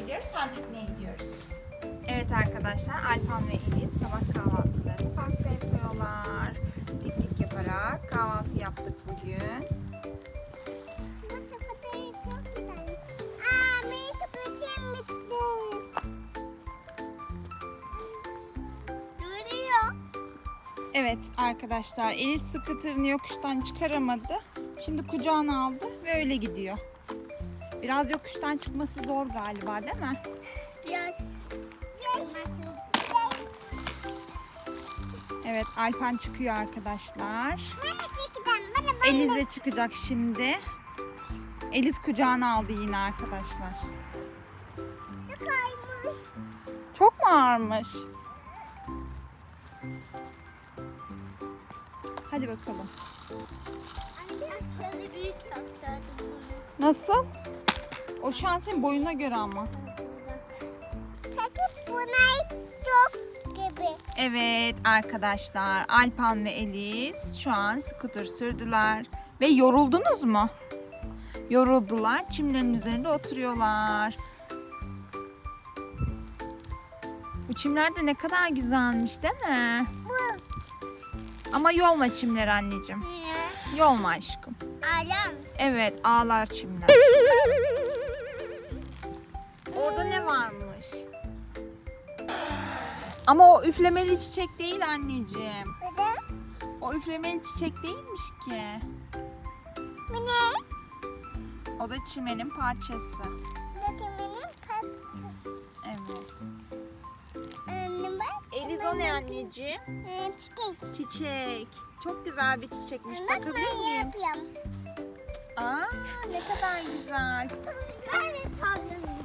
gidiyoruz hem pikniğe gidiyoruz. Evet arkadaşlar Alpan ve Elis sabah kahvaltılarını parkta yapıyorlar. Piknik yaparak kahvaltı yaptık bugün. Evet arkadaşlar Elis scooter'ını yokuştan çıkaramadı. Şimdi kucağına aldı ve öyle gidiyor. Biraz yokuştan çıkması zor galiba değil mi? Biraz. Evet Alpan çıkıyor arkadaşlar. Eliz de çıkacak şimdi. Eliz kucağına aldı yine arkadaşlar. kaymış. Çok mu ağırmış? Hadi bakalım. Nasıl? O şu an senin boyuna göre ama. Sakın buna çok gibi. Evet arkadaşlar Alpan ve Eliz şu an scooter sürdüler. Ve yoruldunuz mu? Yoruldular. Çimlerin üzerinde oturuyorlar. Bu çimler de ne kadar güzelmiş değil mi? Bu Ama yolma çimler anneciğim. ne? Yolma aşkım. Alem. Evet ağlar çimler. Orada ne varmış? Ama o üflemeli çiçek değil anneciğim. Da O üflemeli çiçek değilmiş ki. bu ne? O da çimenin parçası. Bu da kimin kapısı. Evet. Anne bak. Eliz o ne anneciğim? Ee, Çiçek. Çiçek. Çok güzel bir çiçekmiş. Bak Bakabilir ben miyim? yapıyorum. Aa ne kadar güzel. Ben de sallanacağım.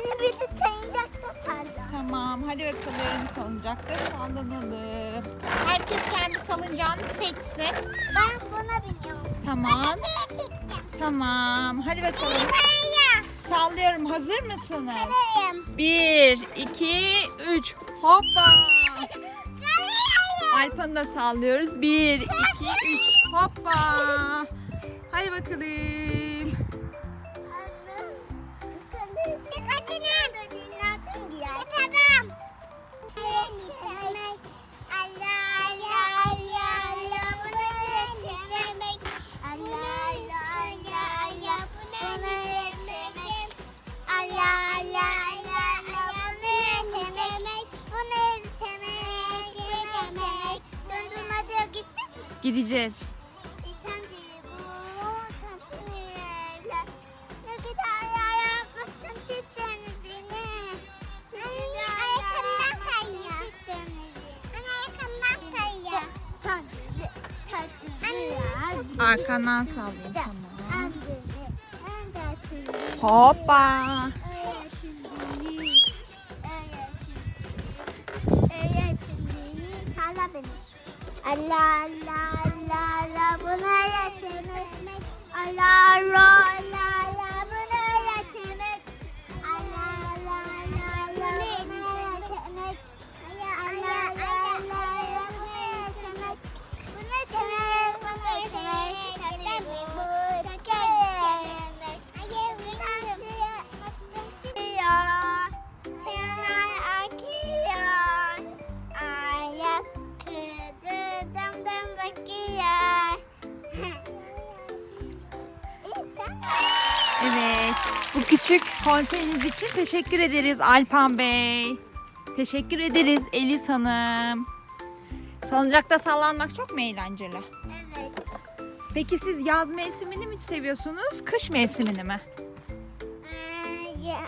Anne bir de sayacakta sallan. Tamam hadi bakalım salıncakta sallanalım. Herkes kendi salıncağını seçsin. Ben buna biniyorum. Tamam. Ben de çekeceğim. Tamam. Hadi bakalım. Kaya. Sallıyorum. Hazır mısınız? Kayayım. Bir, iki, üç. Hoppa. Alpan'ı da sallıyoruz. Bir, iki, üç. Hoppa. Hadi bakalım. Tatlı. Arkandan sallayayım. Tamam. Hoppa. Allah Allah Allah buna yetenek. Allah Allah Allah Bu küçük konseriniz için teşekkür ederiz Alpan Bey. Teşekkür ederiz Elis Hanım. Salıncakta sallanmak çok mu eğlenceli? Evet. Peki siz yaz mevsimini mi seviyorsunuz, kış mevsimini mi? Ee, ya,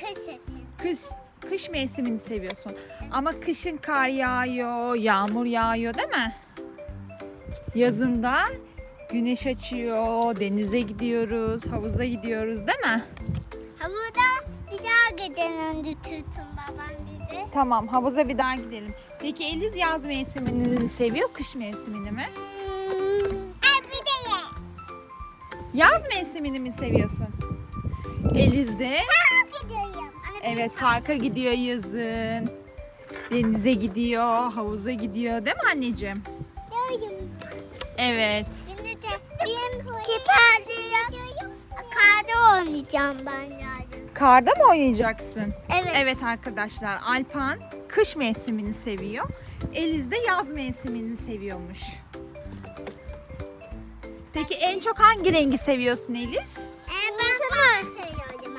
kız için. Kış, kış mevsimini seviyorsun. Ama kışın kar yağıyor, yağmur yağıyor değil mi? Yazında güneş açıyor, denize gidiyoruz, havuza gidiyoruz değil mi? Giden önce tutun babam dedi. Tamam, havuza bir daha gidelim. Peki Eliz yaz mevsimini mi seviyor, kış mevsimini mi? Hmm, ay bir de ye. Yaz mevsimini mi seviyorsun? Eliz de Parka gidiyorum. Anne, evet parka gidiyor yazın. Denize gidiyor, havuza gidiyor değil mi anneciğim? gidiyorum. Evet. Şimdi de benim kiparda karda oynayacağım ben yarın. Karda mı oynayacaksın? Evet. Evet arkadaşlar Alpan kış mevsimini seviyor. Eliz de yaz mevsimini seviyormuş. Peki en çok hangi rengi seviyorsun Eliz? Ee, ben bunu seviyorum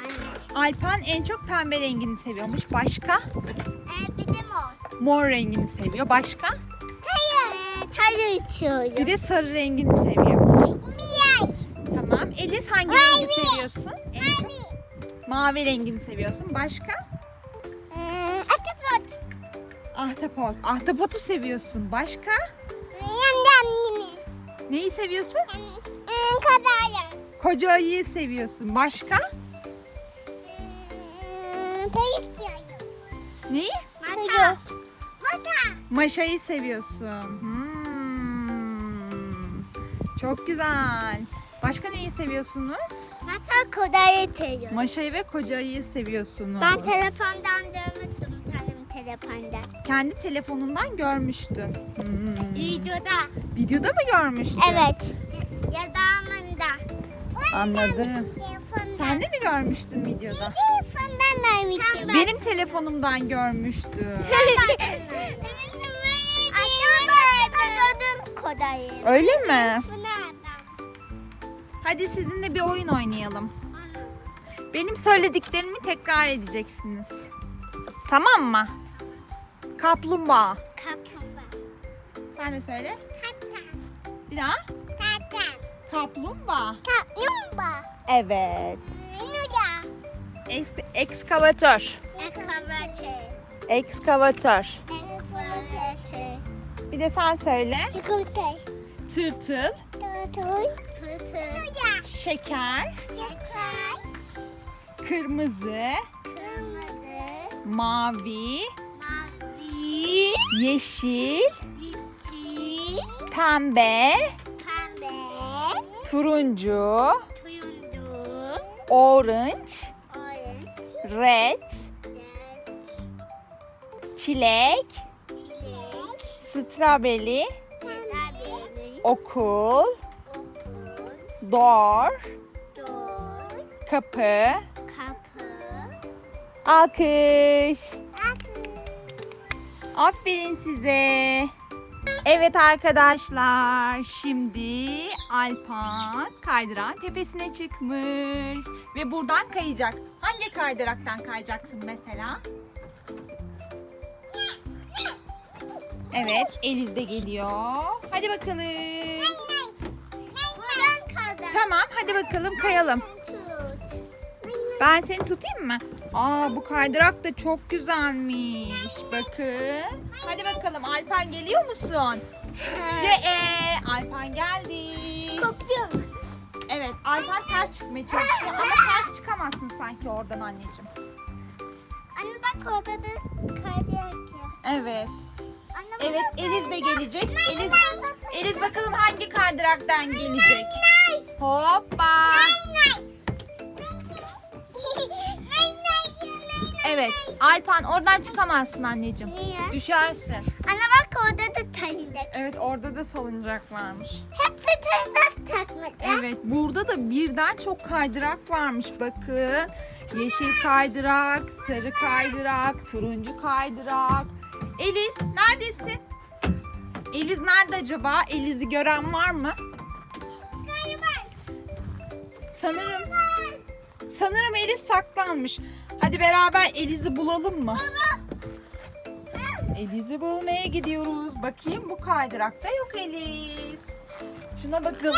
anne. Alpan en çok pembe rengini seviyormuş. Başka? Ee, bir de mor. Mor rengini seviyor. Başka? Hayır. Ee, tadı içiyorum. Bir de sarı rengini seviyor. Miyaz. Tamam. Eliz hangi rengi seviyorsun? En çok Mavi. Mavi rengini seviyorsun. Başka? Ee, Atabot. Ahtapot. Ahtapotu seviyorsun. Başka? Yandan yine. Neyi seviyorsun? Ee, kadar. Koca ayıyı seviyorsun. Başka? Peyik diyorum. Neyi? Mata. Mata. Maşayı seviyorsun. Hmm. Çok güzel. Başka neyi seviyorsunuz? Mata kodayı seviyorum. Maşayı ve koca ayıyı seviyorsunuz. Ben telefondan görmüştüm tanım telefonda. Kendi telefonundan görmüştün. Hmm. Videoda. Videoda mı görmüştün? Evet. Yadağımında. Anladım. Telefondan. Sen de mi görmüştün videoda? Telefondan vermiştim. Benim telefonumdan görmüştüm. Gördüm kodayı. Öyle mi? Hadi sizinle bir oyun oynayalım. Benim söylediklerimi tekrar edeceksiniz. Tamam mı? Kaplumbağa. Kaplumbağa. Sen de söyle. Kaptan. Bir daha. Kaptan. Kaplumbağa. Kaplumbağa. Evet. Nuda. Eks- ekskavatör. Ekavate. Ekskavatör. Ekavate. Bir de sen söyle. Çikolatay. Tırtıl. Tırtıl. Tırtıl. Şeker. Şeker. Kırmızı. Kırmızı. Mavi. Mavi. Yeşil. Yeşil. Pembe. Pembe. Turuncu. Turuncu. Orange. Orange. Red. Red. Çilek. Çilek. Strawberry. Okul. Door. Kapı. Kapı. Alkış. Aferin size. Evet arkadaşlar şimdi Alpan kaydıran tepesine çıkmış ve buradan kayacak. Hangi kaydıraktan kayacaksın mesela? Evet Eliz de geliyor. Hadi bakalım. Buradan kaldı. Tamam hadi bakalım kayalım. Tut. Ben seni tutayım mı? Aa bu kaydırak da çok güzelmiş. Bakın. Hadi bakalım Alpan geliyor musun? C E Alpan geldi. Kopuyorum. Evet Alpan ters çıkmaya çalışıyor ama ters çıkamazsın sanki oradan anneciğim. Anne bak orada da kaydı yapıyor. Evet. Evet Eliz de gelecek. Eliz, Eliz bakalım hangi kaydıraktan gelecek. Hoppa. Evet Alpan oradan çıkamazsın anneciğim. Niye? Düşersin. Anne bak orada da tayindak. Evet orada da salıncak varmış. Hepsi tayindak takmadı. Evet burada da birden çok kaydırak varmış bakın. Yeşil kaydırak, sarı kaydırak, turuncu kaydırak. Eliz neredesin? Eliz nerede acaba? Eliz'i gören var mı? Sanırım sanırım Eliz saklanmış. Hadi beraber Eliz'i bulalım mı? Eliz'i bulmaya gidiyoruz. Bakayım bu kaydırakta yok Eliz. Şuna bakalım.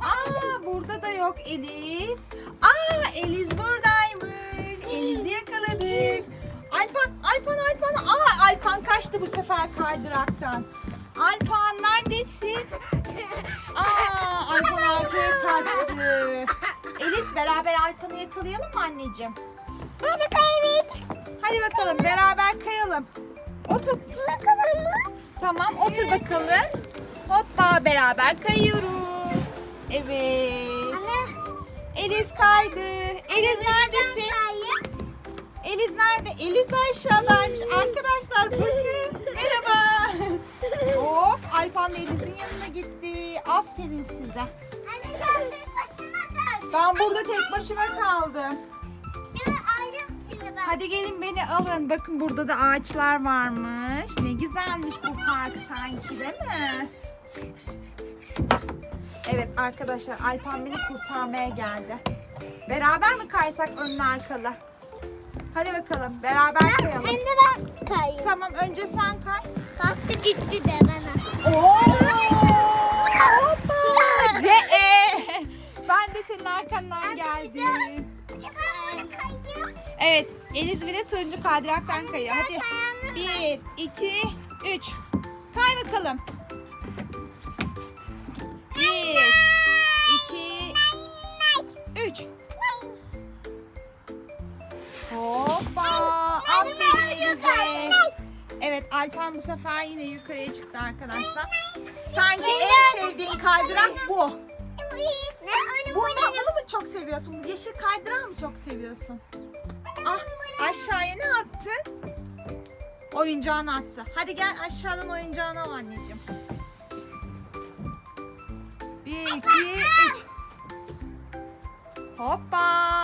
Aa burada da yok Eliz. Aa Eliz buradaymış. Eliz'i yakaladık. Alpan, Alpan, Alpan. Aa Alpan kaçtı bu sefer kaydıraktan. Alpan neredesin? Aa Alpan arkaya kaçtı. Eliz beraber Alpan'ı yakalayalım mı anneciğim? Hadi kaybettik. Hadi bakalım beraber kayalım. Otur. Bakalım mı? Tamam otur bakalım. Hoppa beraber kayıyoruz. Evet. Anne. Eliz kaydı. Eliz neredesin? Eliz nerede? Eliz de aşağıdaymış. Da Eliz'in yanına gitti. Aferin size. Anne sen de başına kal. Ben burada tek başıma kaldım. Hadi gelin beni alın. Bakın burada da ağaçlar varmış. Ne güzelmiş bu park sanki değil mi? Evet arkadaşlar Alpan beni kurtarmaya geldi. Beraber mi kaysak önlü arkalı? Hadi bakalım beraber Hem kayalım. de ben kayayım. Tamam önce sen kay. Kalktı gitti de bana. Oo! Hoppa! Ve e! Ben de senin arkandan geldim. Evet, Eliz bir de turuncu kaydıraktan kayıyor. Hadi. Bir, iki, üç. Kay bakalım. Bir, Hoppa! Aferin Eliz'e. Evet, Alpan bu sefer yine yukarıya çıktı arkadaşlar. Sanki en sevdiğin kaydırak bu. Önüm Bunu, bunu mu çok seviyorsun? Bu yeşil kaydırağı mı çok seviyorsun? Ah, aşağıya ne attın? Oyuncağını attı. Hadi gel aşağıdan oyuncağını al anneciğim. Bir, iki, üç. Hoppa.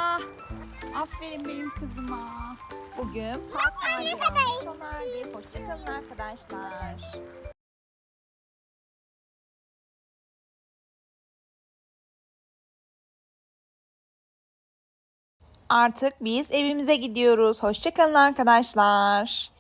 Aferin benim kızıma. Bugün park maceramız sona erdi. Hoşçakalın arkadaşlar. Artık biz evimize gidiyoruz. Hoşçakalın arkadaşlar.